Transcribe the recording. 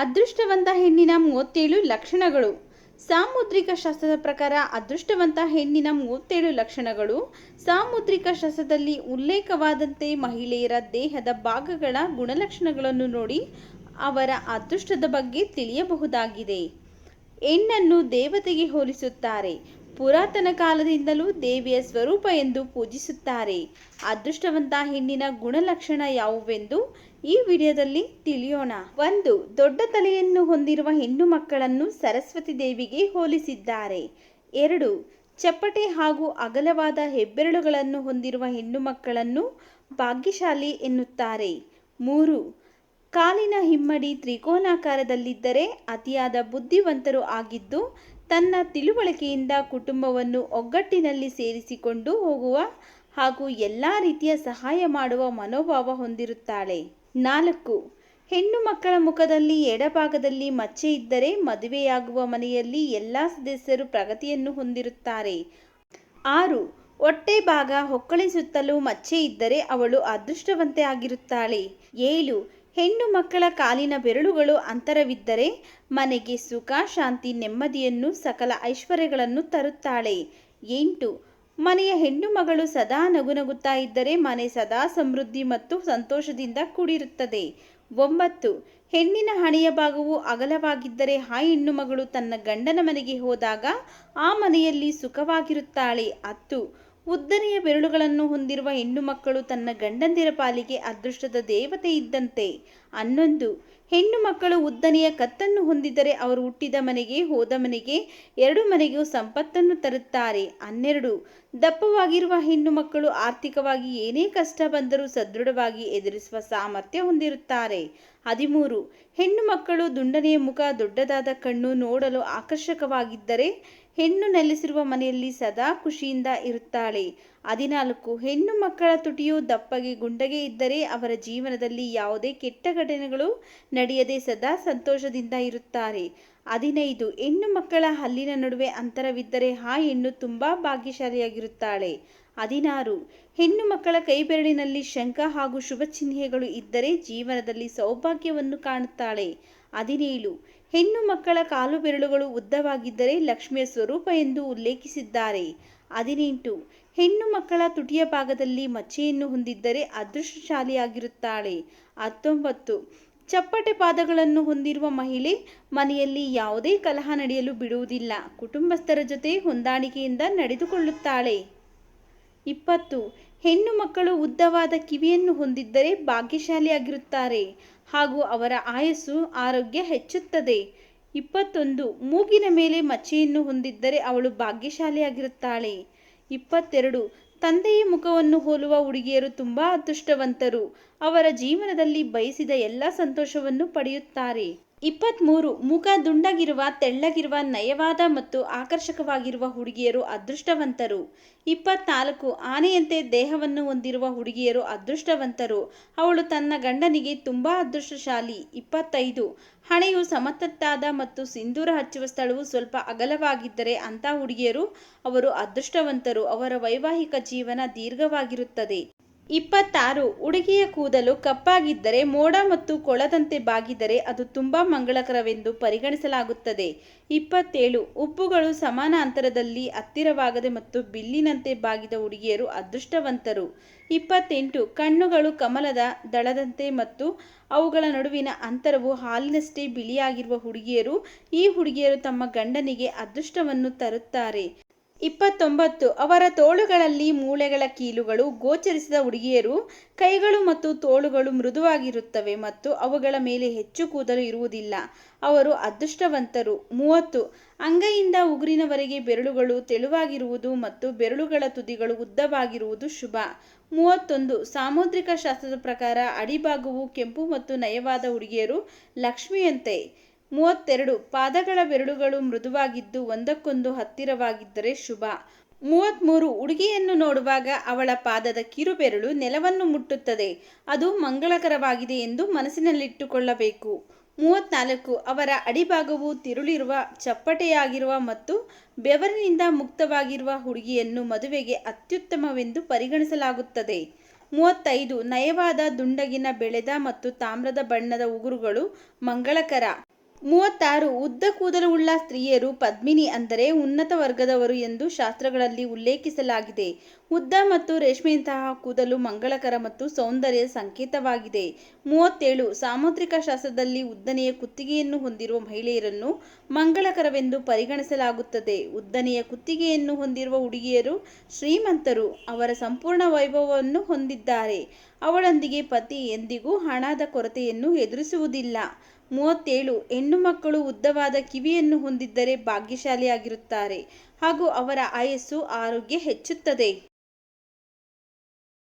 ಅದೃಷ್ಟವಂತ ಹೆಣ್ಣಿನ ಮೂವತ್ತೇಳು ಲಕ್ಷಣಗಳು. ಸಾಮುದ್ರಿಕ ಶಾಸ್ತ್ರದ ಪ್ರಕಾರ ಅದೃಷ್ಟವಂತ ಹೆಣ್ಣಿನ ಮೂವತ್ತೇಳು ಲಕ್ಷಣಗಳು. ಸಾಮುದ್ರಿಕ ಶಾಸ್ತ್ರದಲ್ಲಿ ಉಲ್ಲೇಖವಾದಂತೆ ಮಹಿಳೆಯರ ದೇಹದ ಭಾಗಗಳ ಗುಣಲಕ್ಷಣಗಳನ್ನು ನೋಡಿ ಅವರ ಅದೃಷ್ಟದ ಬಗ್ಗೆ ತಿಳಿಯಬಹುದಾಗಿದೆ. ಹೆಣ್ಣನ್ನು ದೇವತೆಗೆ ಹೋಲಿಸುತ್ತಾರೆ. ಪುರಾತನ ಕಾಲದಿಂದಲೂ ದೇವಿಯ ಸ್ವರೂಪ ಎಂದು ಪೂಜಿಸುತ್ತಾರೆ. ಅದೃಷ್ಟವಂತ ಹೆಣ್ಣಿನ ಗುಣಲಕ್ಷಣ ಯಾವುವೆಂದು ಈ ವಿಡಿಯೋದಲ್ಲಿ ತಿಳಿಯೋಣ. ಒಂದು, ದೊಡ್ಡ ತಲೆಯನ್ನು ಹೊಂದಿರುವ ಹೆಣ್ಣು ಮಕ್ಕಳನ್ನು ಸರಸ್ವತಿ ದೇವಿಗೆ ಹೋಲಿಸಿದ್ದಾರೆ. ಎರಡು, ಚಪ್ಪಟೆ ಹಾಗೂ ಅಗಲವಾದ ಹೆಬ್ಬೆರಳುಗಳನ್ನು ಹೊಂದಿರುವ ಹೆಣ್ಣು ಮಕ್ಕಳನ್ನು ಭಾಗ್ಯಶಾಲಿ ಎನ್ನುತ್ತಾರೆ. ಮೂರು, ಕಾಲಿನ ಹಿಮ್ಮಡಿ ತ್ರಿಕೋನಾಕಾರದಲ್ಲಿದ್ದರೆ ಅತಿಯಾದ ಬುದ್ಧಿವಂತರು ಆಗಿದ್ದು, ತನ್ನ ತಿಳುವಳಿಕೆಯಿಂದ ಕುಟುಂಬವನ್ನು ಒಗ್ಗಟ್ಟಿನಲ್ಲಿ ಸೇರಿಸಿಕೊಂಡು ಹೋಗುವ ಹಾಗೂ ಎಲ್ಲ ರೀತಿಯ ಸಹಾಯ ಮಾಡುವ ಮನೋಭಾವ ಹೊಂದಿರುತ್ತಾಳೆ. ನಾಲ್ಕು. ಹೆಣ್ಣು ಮಕ್ಕಳ ಮುಖದಲ್ಲಿ ಎಡಭಾಗದಲ್ಲಿ ಮಚ್ಚೆ ಇದ್ದರೆ ಮದುವೆಯಾಗುವ ಮನೆಯಲ್ಲಿ ಎಲ್ಲ ಸದಸ್ಯರು ಪ್ರಗತಿಯನ್ನು ಹೊಂದಿರುತ್ತಾರೆ. ಆರು. ಹೊಟ್ಟೆ ಭಾಗ ಹೊಕ್ಕಳಿಸುತ್ತಲೂ ಮಚ್ಚೆ ಇದ್ದರೆ ಅವಳು ಅದೃಷ್ಟವಂತೆ ಆಗಿರುತ್ತಾಳೆ. ಏಳು. ಹೆಣ್ಣು ಮಕ್ಕಳ ಕಾಲಿನ ಬೆರಳುಗಳು ಅಂತರವಿದ್ದರೆ ಮನೆಗೆ ಸುಖ, ಶಾಂತಿ, ನೆಮ್ಮದಿಯನ್ನು, ಸಕಲ ಐಶ್ವರ್ಯಗಳನ್ನು ತರುತ್ತಾಳೆ. ಎಂಟು. ಮನೆಯ ಹೆಣ್ಣು ಮಗಳು ಸದಾ ನಗುನಗುತ್ತಾ ಇದ್ದರೆ ಮನೆ ಸದಾ ಸಮೃದ್ಧಿ ಮತ್ತು ಸಂತೋಷದಿಂದ ಕೂಡಿರುತ್ತದೆ. ಒಂಬತ್ತು. ಹೆಣ್ಣಿನ ಹಣೆಯ ಭಾಗವು ಅಗಲವಾಗಿದ್ದರೆ ಆ ಹೆಣ್ಣು ಮಗಳು ತನ್ನ ಗಂಡನ ಮನೆಗೆ ಹೋದಾಗ ಆ ಮನೆಯಲ್ಲಿ ಸುಖವಾಗಿರುತ್ತಾಳೆ. ಹತ್ತು. ಉದ್ದನೆಯ ಬೆರಳುಗಳನ್ನು ಹೊಂದಿರುವ ಹೆಣ್ಣು ಮಕ್ಕಳು ತನ್ನ ಗಂಡಂದಿರ ಪಾಲಿಗೆ ಅದೃಷ್ಟದ ದೇವತೆ ಇದ್ದಂತೆ. ಹನ್ನೊಂದು. ಹೆಣ್ಣು ಮಕ್ಕಳು ಉದ್ದನೆಯ ಕತ್ತನ್ನು ಹೊಂದಿದ್ದರೆ ಅವರು ಹುಟ್ಟಿದ ಮನೆಗೆ, ಹೋದ ಮನೆಗೆ, ಎರಡು ಮನೆಗೂ ಸಂಪತ್ತನ್ನು ತರುತ್ತಾರೆ. ಹನ್ನೆರಡು. ದಪ್ಪವಾಗಿರುವ ಹೆಣ್ಣು ಮಕ್ಕಳು ಆರ್ಥಿಕವಾಗಿ ಏನೇ ಕಷ್ಟ ಬಂದರೂ ಸದೃಢವಾಗಿ ಎದುರಿಸುವ ಸಾಮರ್ಥ್ಯ ಹೊಂದಿರುತ್ತಾರೆ. ಹದಿಮೂರು. ಹೆಣ್ಣು ಮಕ್ಕಳು ದುಂಡನೆಯ ಮುಖ, ದೊಡ್ಡದಾದ ಕಣ್ಣು ನೋಡಲು ಆಕರ್ಷಕವಾಗಿದ್ದರೆ ಹೆಣ್ಣು ನೆಲೆಸಿರುವ ಮನೆಯಲ್ಲಿ ಸದಾ ಖುಷಿಯಿಂದ ಇರುತ್ತಾಳೆ. ಹದಿನಾಲ್ಕು, ಹೆಣ್ಣು ಮಕ್ಕಳ ತುಟಿಯು ದಪ್ಪಗೆ ಗುಂಡಗೆ ಇದ್ದರೆ ಅವರ ಜೀವನದಲ್ಲಿ ಯಾವುದೇ ಕೆಟ್ಟ ಘಟನೆಗಳು ನಡೆಯದೆ ಸದಾ ಸಂತೋಷದಿಂದ ಇರುತ್ತಾರೆ. ಹದಿನೈದು, ಹೆಣ್ಣು ಮಕ್ಕಳ ಹಲ್ಲಿನ ನಡುವೆ ಅಂತರವಿದ್ದರೆ ಆ ಹೆಣ್ಣು ತುಂಬ ಭಾಗ್ಯಶಾಲಿಯಾಗಿರುತ್ತಾಳೆ. ಹದಿನಾರು. ಹೆಣ್ಣು ಮಕ್ಕಳ ಕೈಬೆರಳಿನಲ್ಲಿ ಶಂಖ ಹಾಗೂ ಶುಭ ಚಿಹ್ನೆಗಳು ಇದ್ದರೆ ಜೀವನದಲ್ಲಿ ಸೌಭಾಗ್ಯವನ್ನು ಕಾಣುತ್ತಾಳೆ. ಹದಿನೇಳು. ಹೆಣ್ಣು ಮಕ್ಕಳ ಕಾಲು ಬೆರಳುಗಳು ಉದ್ದವಾಗಿದ್ದರೆ ಲಕ್ಷ್ಮಿಯ ಸ್ವರೂಪ ಎಂದು ಉಲ್ಲೇಖಿಸಿದ್ದಾರೆ. ಹದಿನೆಂಟು. ಹೆಣ್ಣು ಮಕ್ಕಳ ತುಟಿಯ ಭಾಗದಲ್ಲಿ ಮಚ್ಚೆಯನ್ನು ಹೊಂದಿದ್ದರೆ ಅದೃಷ್ಟಶಾಲಿಯಾಗಿರುತ್ತಾಳೆ. ಹತ್ತೊಂಬತ್ತು. ಚಪ್ಪಟೆ ಪಾದಗಳನ್ನು ಹೊಂದಿರುವ ಮಹಿಳೆ ಮನೆಯಲ್ಲಿ ಯಾವುದೇ ಕಲಹ ನಡೆಯಲು ಬಿಡುವುದಿಲ್ಲ. ಕುಟುಂಬಸ್ಥರ ಜೊತೆ ಹೊಂದಾಣಿಕೆಯಿಂದ ನಡೆದುಕೊಳ್ಳುತ್ತಾಳೆ. ಇಪ್ಪತ್ತು. ಹೆಣ್ಣು ಮಕ್ಕಳು ಉದ್ದವಾದ ಕಿವಿಯನ್ನು ಹೊಂದಿದ್ದರೆ ಭಾಗ್ಯಶಾಲಿಯಾಗಿರುತ್ತಾರೆ ಹಾಗೂ ಅವರ ಆಯಸ್ಸು ಆರೋಗ್ಯ ಹೆಚ್ಚುತ್ತದೆ. ಇಪ್ಪತ್ತೊಂದು. ಮೂಗಿನ ಮೇಲೆ ಮಚ್ಚೆಯನ್ನು ಹೊಂದಿದ್ದರೆ ಅವಳು ಭಾಗ್ಯಶಾಲಿಯಾಗಿರುತ್ತಾಳೆ. ಇಪ್ಪತ್ತೆರಡು. ತಂದೆಯ ಮುಖವನ್ನು ಹೋಲುವ ಹುಡುಗಿಯರು ತುಂಬ ಅದೃಷ್ಟವಂತರು. ಅವರ ಜೀವನದಲ್ಲಿ ಬಯಸಿದ ಎಲ್ಲ ಸಂತೋಷವನ್ನು ಪಡೆಯುತ್ತಾರೆ. ಇಪ್ಪತ್ತ್ಮೂರು ಮುಖ ದುಂಡಗಿರುವ, ತೆಳ್ಳಗಿರುವ, ನಯವಾದ ಮತ್ತು ಆಕರ್ಷಕವಾಗಿರುವ ಹುಡುಗಿಯರು ಅದೃಷ್ಟವಂತರು. ಇಪ್ಪತ್ನಾಲ್ಕು, ಆನೆಯಂತೆ ದೇಹವನ್ನು ಹೊಂದಿರುವ ಹುಡುಗಿಯರು ಅದೃಷ್ಟವಂತರು. ಅವಳು ತನ್ನ ಗಂಡನಿಗೆ ತುಂಬ ಅದೃಷ್ಟಶಾಲಿ. ಇಪ್ಪತ್ತೈದು, ಹಣೆಯು ಸಮತಟ್ಟಾದ ಮತ್ತು ಸಿಂಧೂರ ಹಚ್ಚುವ ಸ್ಥಳವು ಸ್ವಲ್ಪ ಅಗಲವಾಗಿದ್ದರೆ ಅಂಥ ಹುಡುಗಿಯರು ಅವರು ಅದೃಷ್ಟವಂತರು. ಅವರ ವೈವಾಹಿಕ ಜೀವನ ದೀರ್ಘವಾಗಿರುತ್ತದೆ. ಇಪ್ಪತ್ತಾರು ಹುಡುಗಿಯ ಕೂದಲು ಕಪ್ಪಾಗಿದ್ದರೆ ಮೋಡ ಮತ್ತು ಕೊಳದಂತೆ ಬಾಗಿದರೆ ಅದು ತುಂಬ ಮಂಗಳಕರವೆಂದು ಪರಿಗಣಿಸಲಾಗುತ್ತದೆ. ಇಪ್ಪತ್ತೇಳು, ಉಪ್ಪುಗಳು ಸಮಾನ ಅಂತರದಲ್ಲಿ ಹತ್ತಿರವಾಗದೆ ಮತ್ತು ಬಿಲ್ಲಿನಂತೆ ಬಾಗಿದ ಹುಡುಗಿಯರು ಅದೃಷ್ಟವಂತರು. ಇಪ್ಪತ್ತೆಂಟು, ಕಣ್ಣುಗಳು ಕಮಲದ ದಳದಂತೆ ಮತ್ತು ಅವುಗಳ ನಡುವಿನ ಅಂತರವು ಹಾಲಿನಷ್ಟೇ ಬಿಳಿಯಾಗಿರುವ ಹುಡುಗಿಯರು ಈ ಹುಡುಗಿಯರು ತಮ್ಮ ಗಂಡನಿಗೆ ಅದೃಷ್ಟವನ್ನು ತರುತ್ತಾರೆ. ಇಪ್ಪತ್ತೊಂಬತ್ತು, ಅವರ ತೋಳುಗಳಲ್ಲಿ ಮೂಳೆಗಳ ಕೀಲುಗಳು, ಗೋಚರಿಸಿದ ಹುಡುಗಿಯರು, ಕೈಗಳು ಮತ್ತು ತೋಳುಗಳು ಮೃದುವಾಗಿರುತ್ತವೆ ಮತ್ತು ಅವುಗಳ ಮೇಲೆ ಹೆಚ್ಚು ಕೂದಲು ಇರುವುದಿಲ್ಲ. ಅವರು ಅದೃಷ್ಟವಂತರು. ಮೂವತ್ತು, ಅಂಗೈಯಿಂದ ಉಗುರಿನವರೆಗೆ ಬೆರಳುಗಳು ತೆಳುವಾಗಿರುವುದು ಮತ್ತು ಬೆರಳುಗಳ ತುದಿಗಳು ಉದ್ದವಾಗಿರುವುದು ಶುಭ. ಮೂವತ್ತೊಂದು, ಸಾಮುದ್ರಿಕ ಶಾಸ್ತ್ರದ ಪ್ರಕಾರ ಅಡಿಭಾಗವು ಕೆಂಪು ಮತ್ತು ನಯವಾದ ಹುಡುಗಿಯರು ಲಕ್ಷ್ಮಿಯಂತೆ. ಮೂವತ್ತೆರಡು ಪಾದಗಳ ಬೆರಳುಗಳು ಮೃದುವಾಗಿದ್ದು ಒಂದಕ್ಕೊಂದು ಹತ್ತಿರವಾಗಿದ್ದರೆ ಶುಭ. ಮೂವತ್ತ್ಮೂರು ಹುಡುಗಿಯನ್ನು ನೋಡುವಾಗ ಅವಳ ಪಾದದ ಕಿರುಬೆರಳು ನೆಲವನ್ನು ಮುಟ್ಟುತ್ತದೆ. ಅದು ಮಂಗಳಕರವಾಗಿದೆ ಎಂದು ಮನಸ್ಸಿನಲ್ಲಿಟ್ಟುಕೊಳ್ಳಬೇಕು. ಮೂವತ್ತ್ನಾಲ್ಕು ಅವರ ಅಡಿಭಾಗವು ತಿರುಳಿರುವ, ಚಪ್ಪಟೆಯಾಗಿರುವ ಮತ್ತು ಬೆವರಿನಿಂದ ಮುಕ್ತವಾಗಿರುವ ಹುಡುಗಿಯನ್ನು ಮದುವೆಗೆ ಅತ್ಯುತ್ತಮವೆಂದು ಪರಿಗಣಿಸಲಾಗುತ್ತದೆ. ಮೂವತ್ತೈದು ನಯವಾದ ದುಂಡಗಿನ ಬೆಳೆದ ಮತ್ತು ತಾಮ್ರದ ಬಣ್ಣದ ಉಗುರುಗಳು ಮಂಗಳಕರ. ಮೂವತ್ತಾರು ಉದ್ದ ಕೂದಲುಳ್ಳ ಸ್ತ್ರೀಯರು ಪದ್ಮಿನಿ ಅಂದರೆ ಉನ್ನತ ವರ್ಗದವರು ಎಂದು ಶಾಸ್ತ್ರಗಳಲ್ಲಿ ಉಲ್ಲೇಖಿಸಲಾಗಿದೆ. ಉದ್ದ ಮತ್ತು ರೇಷ್ಮೆಯಂತಹ ಕೂದಲು ಮಂಗಳಕರ ಮತ್ತು ಸೌಂದರ್ಯ ಸಂಕೇತವಾಗಿದೆ. ಮೂವತ್ತೇಳು, ಸಾಮುದ್ರಿಕ ಶಾಸ್ತ್ರದಲ್ಲಿ ಉದ್ದನೆಯ ಕುತ್ತಿಗೆಯನ್ನು ಹೊಂದಿರುವ ಮಹಿಳೆಯರನ್ನು ಮಂಗಳಕರವೆಂದು ಪರಿಗಣಿಸಲಾಗುತ್ತದೆ. ಉದ್ದನೆಯ ಕುತ್ತಿಗೆಯನ್ನು ಹೊಂದಿರುವ ಹುಡುಗಿಯರು ಶ್ರೀಮಂತರು, ಅವರ ಸಂಪೂರ್ಣ ವೈಭವವನ್ನು ಹೊಂದಿದ್ದಾರೆ. ಅವಳೊಂದಿಗೆ ಪತಿ ಎಂದಿಗೂ ಹಣದ ಕೊರತೆಯನ್ನು ಎದುರಿಸುವುದಿಲ್ಲ. ಮೂವತ್ತೇಳು, ಹೆಣ್ಣು ಮಕ್ಕಳು ಉದ್ದವಾದ ಕಿವಿಯನ್ನು ಹೊಂದಿದ್ದರೆ ಭಾಗ್ಯಶಾಲಿಯಾಗಿರುತ್ತಾರೆ ಹಾಗೂ ಅವರ ಆಯಸ್ಸು ಆರೋಗ್ಯ ಹೆಚ್ಚುತ್ತದೆ.